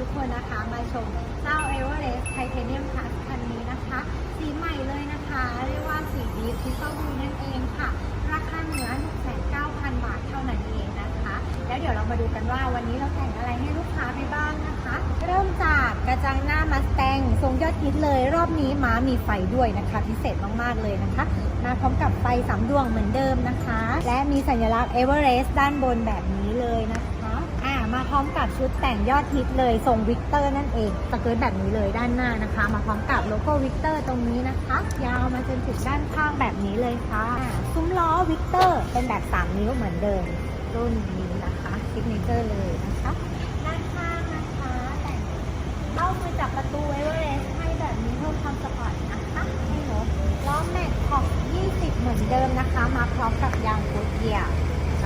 ทุกคนนะคะมาชมเจ้า e v e r e s t Titanium Plus คันนี้นะคะ สีใหม่เลยนะคะ เรียกว่าสีดีฟพิซซ่าบูนั่นเองค่ะ ราคาเหนือ1,900 บาทเท่านั้นเองนะคะ แล้วเดี๋ยวเรามาดูกันว่าวันนี้เราแต่งอะไรให้ลูกค้าไปบ้างนะคะ เริ่มจากกระจังหน้ามาส t ต n ทรงยอดฮิตเลย รอบนี้ม้ามีไฟด้วยนะคะ พิเศษมากๆเลยนะคะมาพร้อมกับไฟสามดวงเหมือนเดิมนะคะ และมีสัญลักษณ์เอเวอเรสต์ด้านบนแบบนี้เลยนะคะอ่า มาพร้อมกับชุดแต่งยอดฮิตเลยทรงวิกเตอร์นั่นเองสเกิร์ตแบบนี้เลยด้านหน้านะคะ มาพร้อมกับโลโก้วิกเตอร์ตรงนี้นะคะ ยาวมาจนถึงด้านข้างแบบนี้เลยค่ะ ซุ้มล้อวิกเตอร์เป็นแบบ 3 นิ้วเหมือนเดิมรุ่นนี้นะคะซิกเนเจอร์เลยนะคะด้านข้างนะคะแต่งเล่ามือจับประตูเอเวอเรสต์ให้แบบนี้เพิ่มความสปอร์ตนะคะให้หนูล้อแม็กขอบ20 เหมือนเดิมนะคะ มาพร้อมกับยางกูเกียร์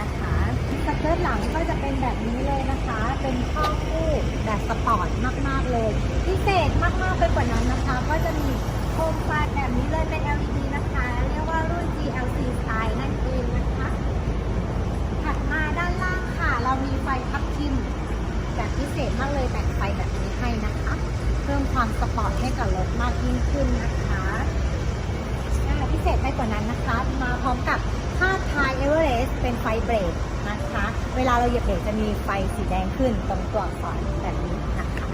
นะคะสเกิร์ตหลังก็จะเป็นแบบนี้เลยนะ เป็นข้อคู่แบบสปอร์ตมาก ๆ เลย พิเศษมาก ๆ ไปกว่านั้นนะคะ ก็จะมีโคมไฟแบบนี้เลยเป็น LED นะคะ เรียกว่ารุ่น GLC Style นั่นเองนะคะ ถัดมาด้านล่างค่ะ เรามีไฟทับทิมแบบพิเศษมากเลยแต่งไฟแบบนี้ให้นะคะ เพิ่มความสปอร์ตให้กับรถมากยิ่งขึ้นนะคะพิเศษไปกว่านั้นนะคะ มาพร้อมกับคาดท้ายเอเวอเรสต์เป็นไฟเบรก นะคะ เวลาเราเหยียบเบรกจะมีไฟสีแดงขึ้นตรงตัวอักษรแบบนี้นะคะ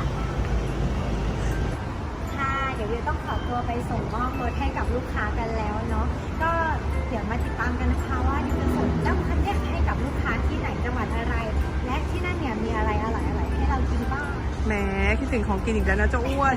ค่ะเดี๋ยวเวียต้องขอตัวไปส่งมอบรถให้กับลูกค้ากันแล้วเนาะก็เดี๋ยวมาติดตามกันนะคะว่าดิวจะส่งเจ้าคันเนี้ยให้กับลูกค้าที่ไหนจังหวัดอะไร และที่นั่นเนี่ยมีอะไรอร่อยๆให้เรากินบ้างแหมคิดถึงของกินอีกแล้วนะเจ้าอ้วน